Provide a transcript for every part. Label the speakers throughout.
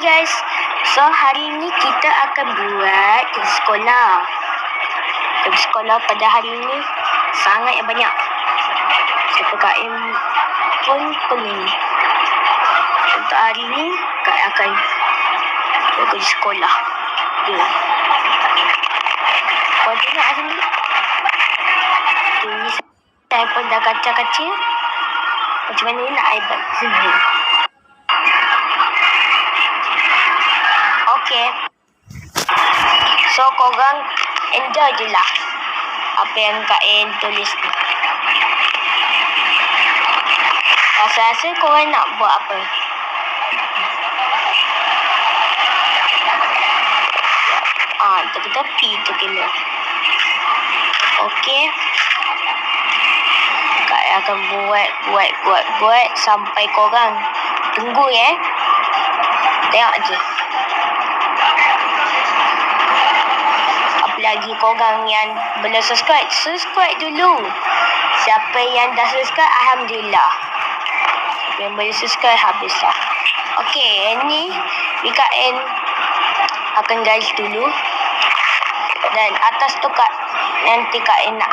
Speaker 1: guys. So hari ni kita akan buat kerja sekolah. Kerja sekolah pada hari ni sangat banyak. PPKM pun pening. Untuk hari ni Kak akan buat kerja sekolah. Okay. Kau tengok macam ni. Ini saya pun dah kacau-kacau. Macam mana nak I buat sini. Okay. So, korang enjoy je lah apa yang Kak En tulis ni. Rasa-rasa korang nak buat apa? Ah, tepi-tepi tu kena. Okey. Kak akan buat, buat, buat, buat sampai korang tunggu ya. Tengok je. Lagi korang yang belum subscribe? Subscribe dulu. Siapa yang dah subscribe, Alhamdulillah. Yang boleh subscribe, habislah. Okey, ini BKN akan guys dulu. Dan atas tu kak nanti kak enak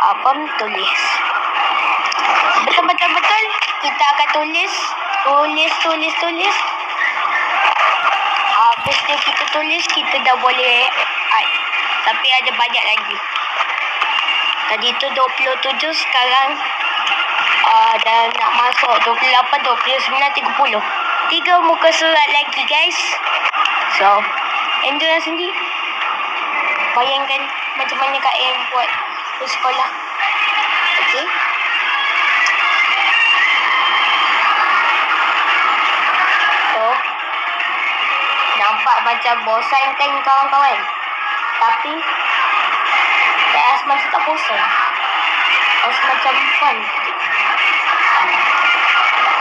Speaker 1: apa tulis. Betul betul betul kita akan tulis tulis tulis tulis. Habis dia kita tulis kita dah boleh add. Tapi ada banyak lagi. Tadi tu 27 sekarang uh, dah nak masuk 28, 29, 30. Tiga muka surat lagi guys. So, Andrew dah sendiri. Bayangkan macam mana Kak Em buat di sekolah. Okey. So, macam bosan kan kawan-kawan? Tapi, rasa macam tak bosan. Rasa macam fun.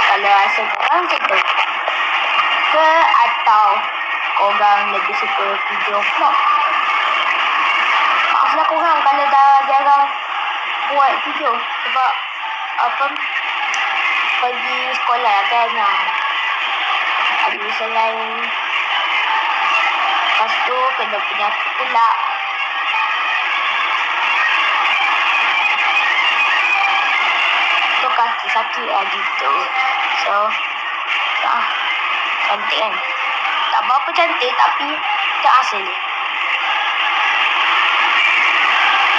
Speaker 1: Kalau rasa korang macam tu. Ke atau korang lebih suka video vlog. Maaflah korang kalau dah jarang buat video. Sebab apa pergi sekolah kan. Nah. Ada selain Lepas tu kena penyakit pula. Tu kaki sakit lah gitu. So, ah, cantik kan? Tak berapa cantik tapi tak asal.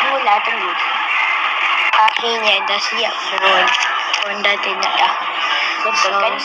Speaker 1: Tunggulah tunggu. Akhirnya dah siap pun. Pun dah tengok dah. Betul kan?